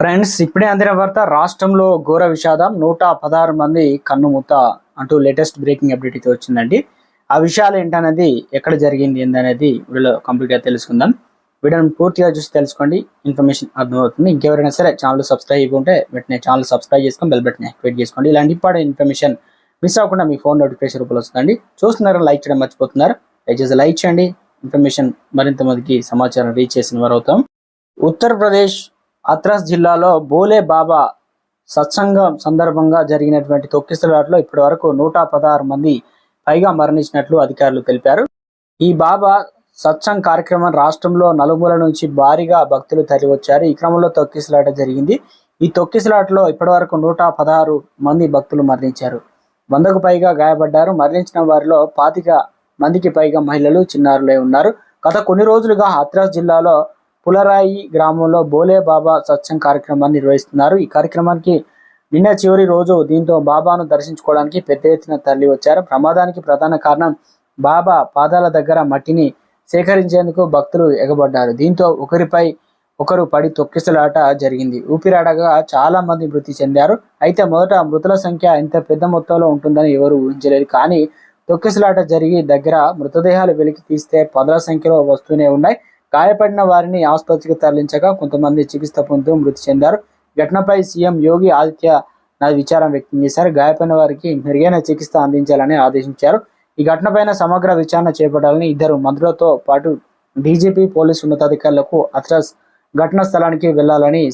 Friends ఇప్పుడే అందిన వార్త రాష్ట్రంలో ఘోర విషాదం నూట పదహారు మంది కన్నుమూత అంటూ లేటెస్ట్ బ్రేకింగ్ అప్డేట్ అయితే వచ్చిందండి. ఆ విషయాలు ఏంటనేది ఎక్కడ జరిగింది ఏందనేది వీడియోలో కంప్లీట్గా తెలుసుకుందాం. వీడియోని పూర్తిగా చూసి తెలుసుకోండి. ఇన్ఫర్మేషన్ అర్థమవుతుంది. ఇంకెవరైనా సరే ఛానల్ సబ్స్క్రైబ్ ఉంటే వెంటనే ఛానల్ సబ్స్క్రైబ్ చేసుకొని బెల్ బటన్ యాక్టివేట్ చేసుకోండి. ఇలాంటి ఇంపార్టెంట్ ఇన్ఫర్మేషన్ మిస్ అవ్వకుండా మీ ఫోన్ నోటిఫికేషన్ రూపంలో వస్తుందండి. చూస్తున్నారు లైక్ చేయడం మర్చిపోతున్నారు. దయచేసి లైక్ చేయండి. ఇన్ఫర్మేషన్ మరింత మందికి సమాచారం రీచ్ చేసిన వారు అవుతాం ఉత్తరప్రదేశ్ అత్రాస్ జిల్లాలో బోలే బాబా సత్సంగం సందర్భంగా జరిగినటువంటి తొక్కిసలాట్లో ఇప్పటి వరకు నూట పదహారు మంది పైగా మరణించినట్లు అధికారులు తెలిపారు. ఈ బాబా సత్సంగ్ కార్యక్రమం రాష్ట్రంలో నలుమూల నుంచి భారీగా భక్తులు తరలివచ్చారు. ఈ క్రమంలో తొక్కిసలాట జరిగింది. ఈ తొక్కిసలాటలో ఇప్పటి వరకు నూట పదహారు మంది భక్తులు మరణించారు. వందకు పైగా గాయపడ్డారు. మరణించిన వారిలో పాతిక మందికి పైగా మహిళలు చిన్నారులే ఉన్నారు. గత కొన్ని రోజులుగా హత్రాస్ జిల్లాలో పులరాయి గ్రామంలో బోలే బాబా సత్సంగ్ కార్యక్రమాన్ని నిర్వహిస్తున్నారు. ఈ కార్యక్రమానికి నిన్న చివరి రోజు దీంతో బాబాను దర్శించుకోవడానికి పెద్ద ఎత్తున తరలి వచ్చారు ప్రమాదానికి ప్రధాన కారణం బాబా పాదాల దగ్గర మట్టిని సేకరించేందుకు భక్తులు ఎగబడ్డారు. దీంతో ఒకరిపై ఒకరు పడి తొక్కిసలాట జరిగింది. ఊపిరాడగా చాలా మంది మృతి చెందారు. అయితే మొదట మృతుల సంఖ్య ఇంత పెద్ద మొత్తంలో ఉంటుందని ఎవరు ఊహించలేదు. కానీ తొక్కిసలాట జరిగి దగ్గర మృతదేహాలు వెలికి తీస్తే పదల సంఖ్యలో వస్తూనే ఉన్నాయి. గాయపడిన వారిని ఆసుపత్రికి తరలించగా కొంతమంది చికిత్స పొందుతూ మృతి చెందారు. ఘటనపై సీఎం యోగి ఆదిత్య నాథ్ విచారం వ్యక్తం చేశారు. గాయపడిన వారికి మెరుగైన చికిత్స అందించాలని ఆదేశించారు. ఈ ఘటనపైన సమగ్ర విచారణ చేపట్టాలని ఇద్దరు మంత్రులతో పాటు డీజీపీ పోలీసు ఉన్నతాధికారులకు అత్రస్ ఘటనా స్థలానికి వెళ్ళాలని